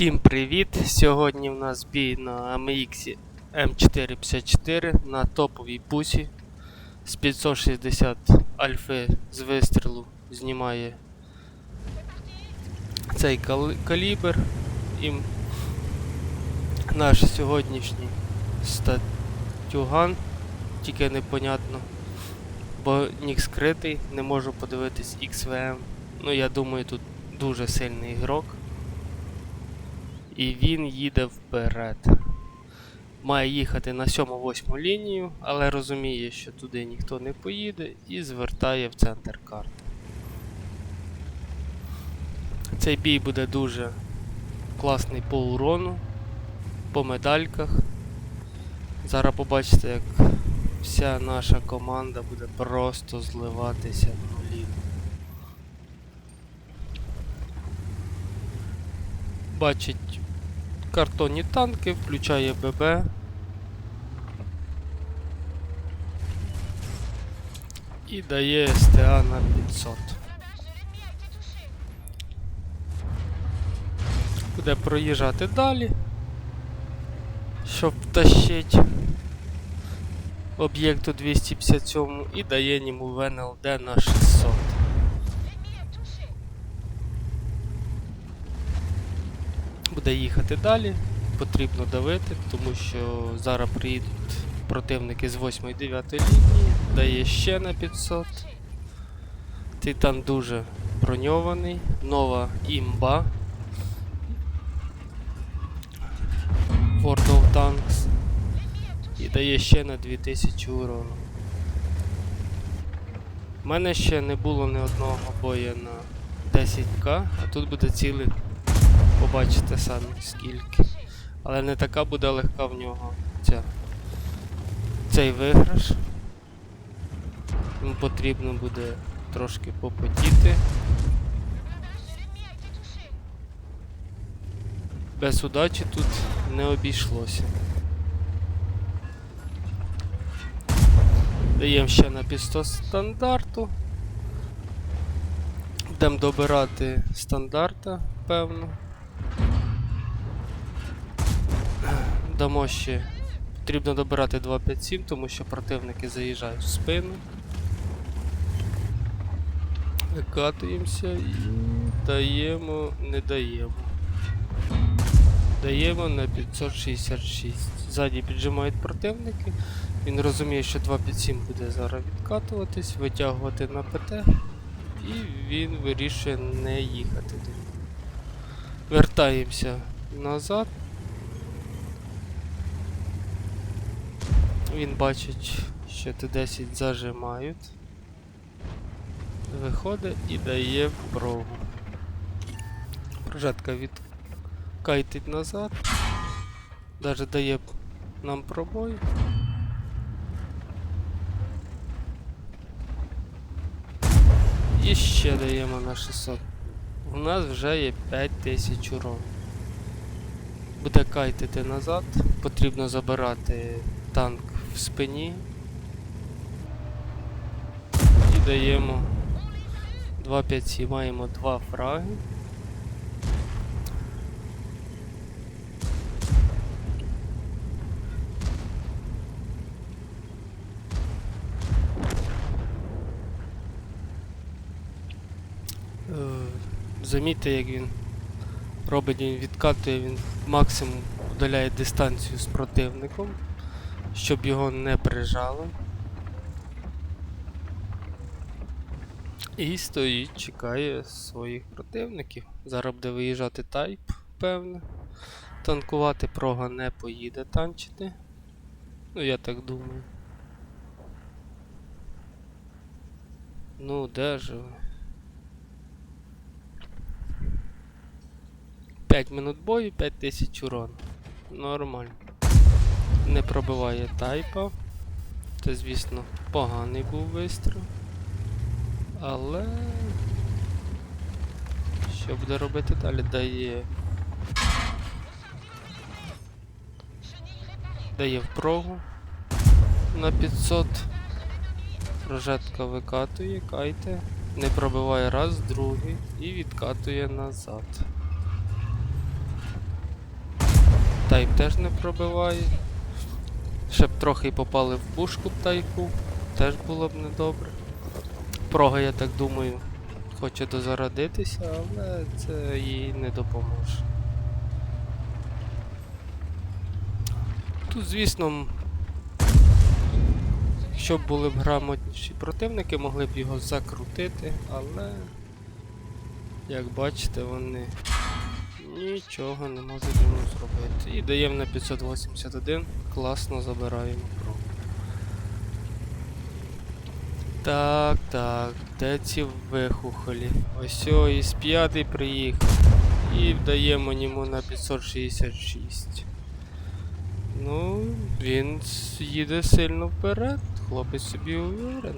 Всім привіт! Сьогодні в нас бій на AMX М454 на топовій бусі з 560 альфи з вистрілу знімає цей калібр і наш сьогоднішній статюган, тільки непонятно, бо нік скритий, не можу подивитись XVM. Ну я думаю тут дуже сильний ігрок. І він їде вперед. Має їхати на 7-8 лінію, але розуміє, що туди ніхто не поїде і звертає в центр карти. Цей бій буде дуже класний по урону, по медальках. Зараз побачите, як вся наша команда буде просто зливатися в нулі. Бачить картонні танки, включає ББ. І дає СТА на 500. Буде проїжджати далі, щоб втащити об'єкту 257 і дає йому ВНЛД на 600. Буде їхати далі. Потрібно давити, тому що зараз приїдуть противники з 8 і 9 лінії, дає ще на 500. Титан дуже броньований, нова імба. World of Tanks. І дає ще на 2000 урону. У мене ще не було ні одного бою на 10к, а тут буде цілих побачите самі скільки. Але не така буде легка в нього ця, цей виграш. Йому потрібно буде трошки попотіти. Без удачі тут не обійшлося. Даємо ще на 500 стандарту. Будемо добирати стандарта, певно. Дамо ще. Потрібно добирати 257, тому що противники заїжджають в спину. Викатуємося і даємо, не даємо. Даємо на 566. Ззаді піджимають противники. Він розуміє, що 257 буде зараз відкатуватись, витягувати на ПТ. І він вирішує не їхати. Вертаємося назад. Він бачить, що Т10 зажимають. Виходить і дає прогу. Прожетка відкайтить назад. Даже дає нам пробой. І ще даємо на 600. У нас вже є 5000 урон. Буде кайтити назад, потрібно забирати танк спині. І даємо 2.5 маємо 2 фраги. Е, Замітьте, як він робить, він відкатує, він максимум удаляє дистанцію з противником, щоб його не прижало. І стоїть, чекає своїх противників. Зараз буде виїжджати тайп, певне. Танкувати прога не поїде танчити. Ну, я так думаю. Ну, де ж ви? 5 минут бою, 5000 урон. Нормально. Не пробиває тайпа. Це, звісно, поганий був вистріл. Але. Що буде робити далі? Дає. Дає в прогу на 500. Прожетка викатує, кайте. Не пробиває раз, другий і відкатує назад. Тайп теж не пробиває. Ще б трохи попали в пушку тайку. Теж було б недобре. Прога, я так думаю, хоче дозарядитися, але це їй не допоможе. Тут, звісно, якщо б були б грамотніші противники, могли б його закрутити, але, як бачите, вони нічого не йому зробити. І даємо на 581, класно забираємо про. Так, так, де ці вихухолі? Ось із п'ятий приїхав. І вдаємо йому на 566. Ну, він їде сильно вперед, хлопець собі уверен.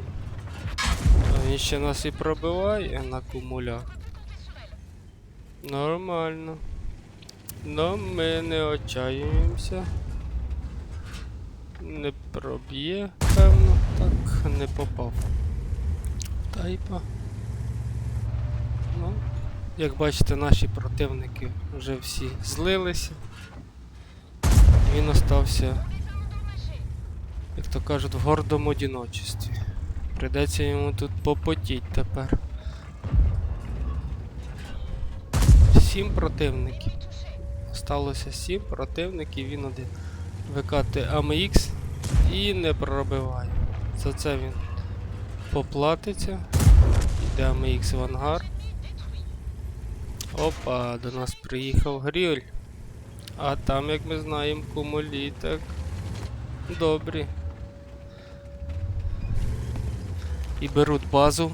Він ще нас і пробиває на кумулях. Нормально. Но ми не отчаюємося. Не проб'є, певно, так, не попав. Тайпа. Ну, як бачите, наші противники вже всі злилися. Він остався, як то кажуть, в гордому одиночестві. Придеться йому тут попотіть тепер. Сім противників. Осталося сім противників, він один. Викати AMX і не пробиває. За це він поплатиться. Йде AMX в ангар. Опа, до нас приїхав Гріль. А там, як ми знаємо, кумулі так добрі. І беруть базу.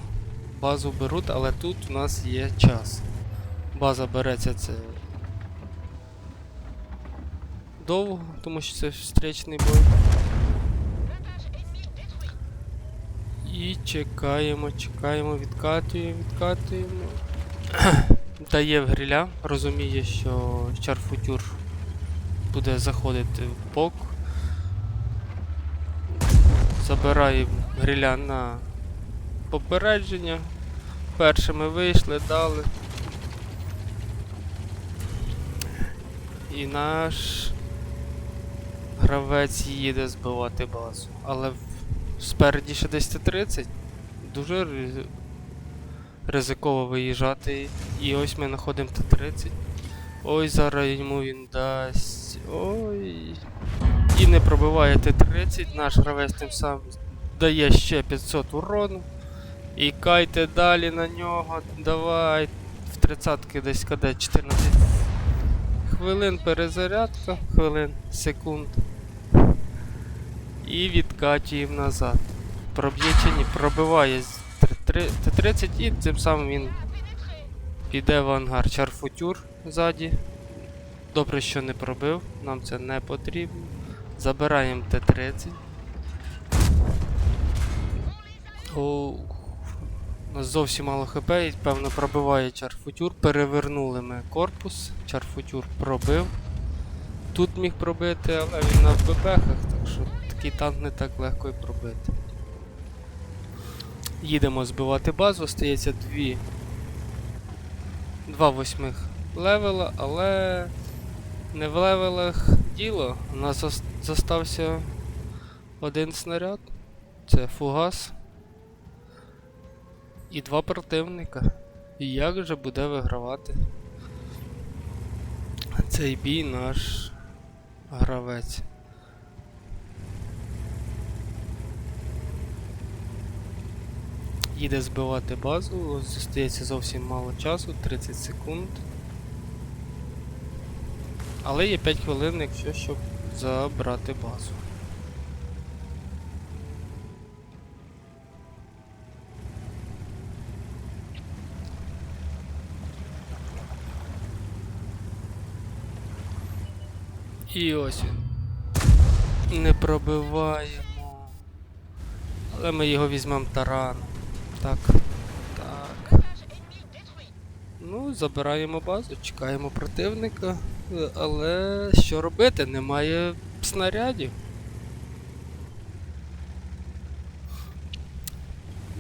Базу беруть, але тут у нас є час. База береться це довго, тому що це встречний бой. І чекаємо, чекаємо, відкатуємо, відкатуємо. Дає в гриля, розуміє, що чарфутюр буде заходити в бок. Забирає гриля на попередження. Першими вийшли, дали. І наш гравець їде збивати базу. Але спереді ще десь Т-30. Дуже ризиково виїжджати. І ось ми знаходимо Т-30. Ой, зараз йому він дасть. Ой. І не пробиває Т-30. Наш гравець тим самим дає ще 500 урону. І кайте далі на нього. Давай. В 30-ки десь каде 14 хвилин перезарядка, хвилин, секунд. І відкачуємо назад. Проб'є чи ні? Пробиває Т- Т-30 і тим самим він піде в ангар. Чарфутюр ззаді. Добре, що не пробив, нам це не потрібно. Забираємо Т-30. У нас зовсім мало хп і певно пробиває чарфутюр. Перевернули ми корпус. Чарфутюр пробив. Тут міг пробити, але він на БПХах, так що такий танк не так легко і пробити. Їдемо збивати базу, стається дві. Два восьмих левела, але не в левелах діло. У нас зостався один снаряд. Це фугас. І два противника. І як же буде вигравати цей бій наш гравець? Їде збивати базу, зостається зовсім мало часу, 30 секунд. Але є 5 хвилин, якщо щоб забрати базу. І ось він. Не пробиваємо. Але ми його візьмемо тараном. Так. Так. Ну, забираємо базу, чекаємо противника. Але що робити? Немає снарядів.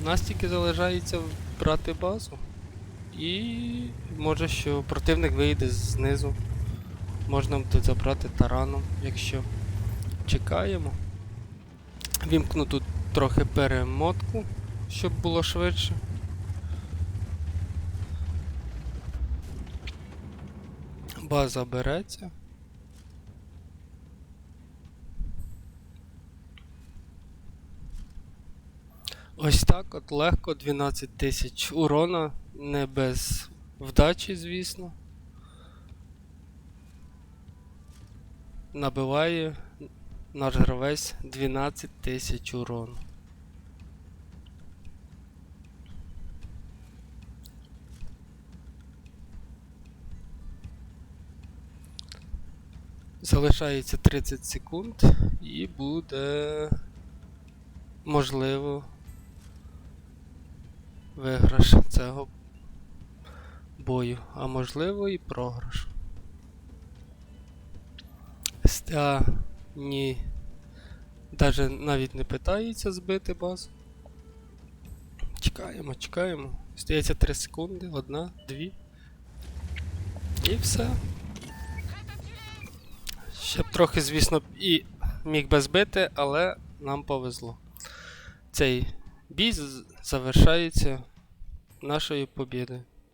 Нас тільки залишається брати базу. І може що противник вийде знизу. Можна буде забрати тараном, якщо чекаємо. Вімкну тут трохи перемотку, щоб було швидше. База береться. Ось так от легко 12 тисяч урона, не без вдачі, звісно. Набиває наш гравець 12 тисяч урону. Залишається 30 секунд і буде можливо виграш цього бою, а можливо і програш. СТА ні. Даже навіть не питається збити базу. Чекаємо, чекаємо. Стається 3 секунди, одна, дві. І все. Ще б трохи, звісно, і міг би збити, але нам повезло. Цей бій завершається нашою побідою.